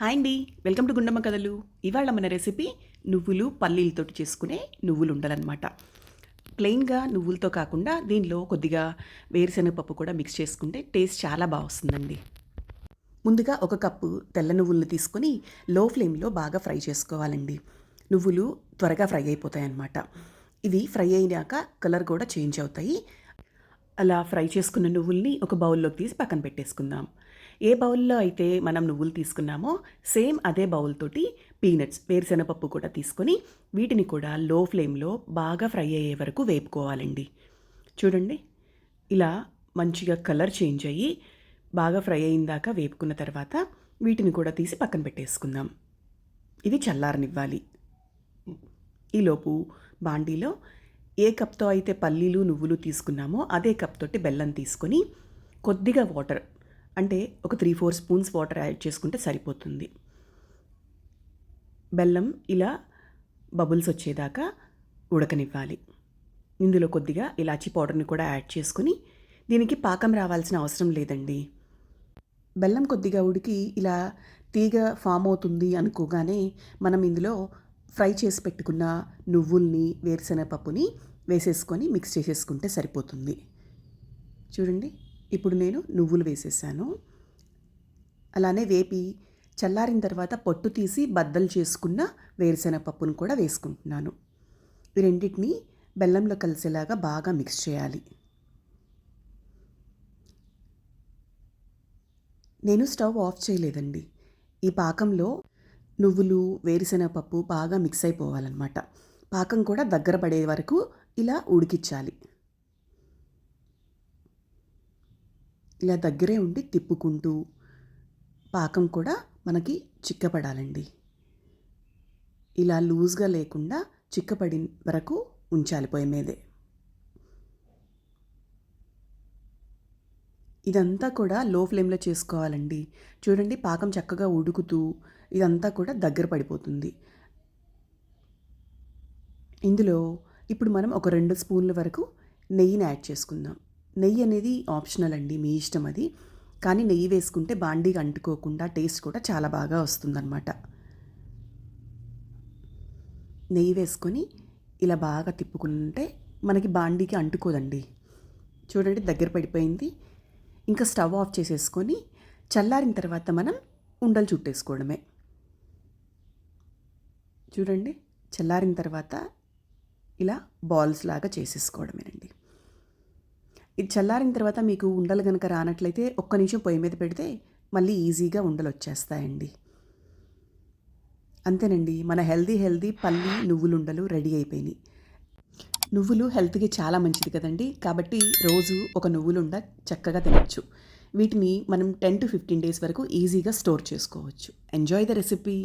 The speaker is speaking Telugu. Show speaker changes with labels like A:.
A: హాయ్ అండి. వెల్కమ్ టు గుండమ్మ కథలు. ఇవాళ మన రెసిపీ నువ్వులు పల్లీలతో చేసుకునే నువ్వులు ఉండాలన్నమాట. ప్లెయిన్గా నువ్వులతో కాకుండా దీనిలో కొద్దిగా వేరుశనగపప్పు కూడా మిక్స్ చేసుకుంటే టేస్ట్ చాలా బాగా వస్తుందండి. ముందుగా ఒక కప్పు తెల్ల నువ్వులను తీసుకొని లో ఫ్లేమ్లో బాగా ఫ్రై చేసుకోవాలండి. నువ్వులు త్వరగా ఫ్రై అయిపోతాయి అన్నమాట ఇవి ఫ్రై అయినాక కలర్ కూడా చేంజ్ అవుతాయి. అలా ఫ్రై చేసుకున్న నువ్వుల్ని ఒక బౌల్లోకి తీసి పక్కన పెట్టేసుకుందాం. ఏ బౌల్లో అయితే మనం నువ్వులు తీసుకున్నామో సేమ్ అదే బౌల్ తోటి పీనట్స్ వేరుశెనగపప్పు కూడా తీసుకొని వీటిని కూడా లో ఫ్లేమ్లో బాగా ఫ్రై అయ్యే వరకు వేపుకోవాలండి. చూడండి ఇలా మంచిగా కలర్ చేంజ్ అయ్యి బాగా ఫ్రై అయిన దాకా వేపుకున్న తర్వాత వీటిని కూడా తీసి పక్కన పెట్టేసుకుందాం. ఇవి చల్లారనివ్వాలి. ఈలోపు బాండీలో ఏ కప్తో అయితే పల్లీలు నువ్వులు తీసుకున్నామో అదే కప్ తోటి బెల్లం తీసుకొని కొద్దిగా వాటర్ అంటే ఒక three four spoons water add చేసుకుంటే సరిపోతుంది. బెల్లం ఇలా బబుల్స్ వచ్చేదాకా ఉడకనివ్వాలి. ఇందులో కొద్దిగా ఇలాచీ పౌడర్ని కూడా యాడ్ చేసుకుని దీనికి పాకం రావాల్సిన అవసరం లేదండి. బెల్లం కొద్దిగా ఉడికి ఇలా తీగ ఫామ్ అవుతుంది అనుకోగానే మనం ఇందులో ఫ్రై చేసి పెట్టుకున్న నువ్వుల్ని వేరుశనగపప్పుని వేసేసుకొని మిక్స్ చేసేసుకుంటే సరిపోతుంది. చూడండి ఇప్పుడు నేను నువ్వులు వేసేసాను. అలానే వేపి చల్లారిన తర్వాత పొట్టు తీసి బద్దలు చేసుకున్న వేరుశనగపప్పును కూడా వేసుకుంటున్నాను. ఈ రెండింటిని బెల్లంలో కలిసేలాగా బాగా మిక్స్ చేయాలి. నేను స్టవ్ ఆఫ్ చేయలేదండి. ఈ పాకంలో నువ్వులు వేరుశెనగపప్పు బాగా మిక్స్ అయిపోవాలన్నమాట. పాకం కూడా దగ్గర పడే వరకు ఇలా ఉడికించాలి. ఇలా దగ్గరే ఉండి తిప్పుకుంటూ పాకం కూడా మనకి చిక్కపడాలండి. ఇలా లూజ్గా లేకుండా చిక్కపడిన వరకు ఉంచాలి పొయ్యి మీదే. ఇదంతా కూడా లో ఫ్లేమ్లో చేసుకోవాలండి. చూడండి పాకం చక్కగా ఉడుకుతూ ఇదంతా కూడా దగ్గర పడిపోతుంది. ఇందులో ఇప్పుడు మనం ఒక రెండు స్పూన్ల వరకు నెయ్యిని యాడ్ చేసుకుందాం. నెయ్యి అనేది ఆప్షనల్ అండి మీ ఇష్టం అది. కానీ నెయ్యి వేసుకుంటే బాండీగా అంటుకోకుండా టేస్ట్ కూడా చాలా బాగా వస్తుందన్నమాట. నెయ్యి వేసుకొని ఇలా బాగా తిప్పుకుంటే మనకి బాండీకి అంటుకోదండి. చూడండి దగ్గర పడిపోయింది. ఇంకా స్టవ్ ఆఫ్ చేసేసుకొని చల్లారిన తర్వాత మనం ఉండలు చుట్టేసుకోవడమే. చూడండి చల్లారిన తర్వాత ఇలా బాల్స్ లాగా చేసేసుకోవడమేనండి. ఇది చల్లారిన తర్వాత మీకు ఉండలు కనుక రానట్లయితే ఒక్క నిమిషం పొయ్యి మీద పెడితే మళ్ళీ ఈజీగా ఉండలు వచ్చేస్తాయండి. అంతేనండి మన హెల్దీ హెల్దీ పల్లి నువ్వులు ఉండలు రెడీ అయిపోయినాయి. నువ్వులు హెల్త్కి చాలా మంచిది కదండి కాబట్టి రోజు ఒక నువ్వులు ఉండ చక్కగా తినచ్చు. వీటిని మనం టెన్ టు ఫిఫ్టీన్ డేస్ వరకు ఈజీగా స్టోర్ చేసుకోవచ్చు. Enjoy the recipe!